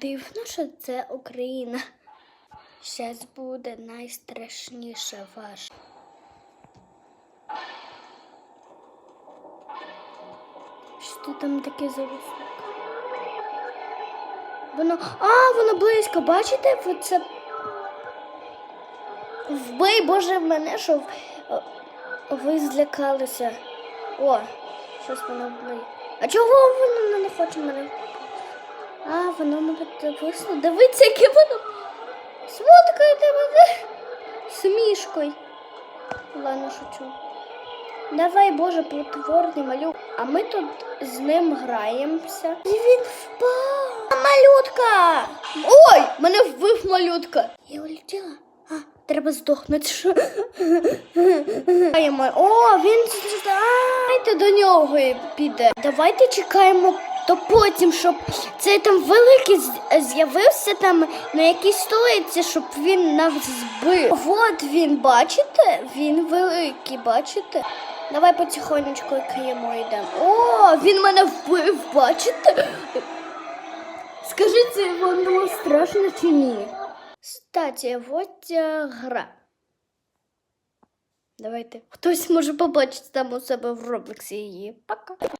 Дивно, що це Україна. Щас буде найстрашніше ваше. Що там таке за високо? Воно. А, воно близько, бачите? Оце... Вбий, Боже, мене, що ви злякалися. О, щось воно вбий. А чого воно не хоче мене? А, воно мене висло. Дивіться, яке воно смуткає мене з мішкою. Ладно, шучу. Давай, Боже, потворний малюк. А ми тут з ним граємося. І він впав. Малютка! Ой, мене вбив малютка. Я улетіла. А, треба здохнути. О, він Давайте до нього піде. Давайте чекаємо то потім, щоб цей там великий з'явився там на якійсь столиці, щоб він нас збив. От він, бачите? Він великий, бачите? Давай потихонечку каємо йдемо. О, він мене вбив, бачите? Скажіть, було страшно чи ні? Кстати, от е, гра. Давайте. Хтось може побачити там у себе в Роблексі її. Пока.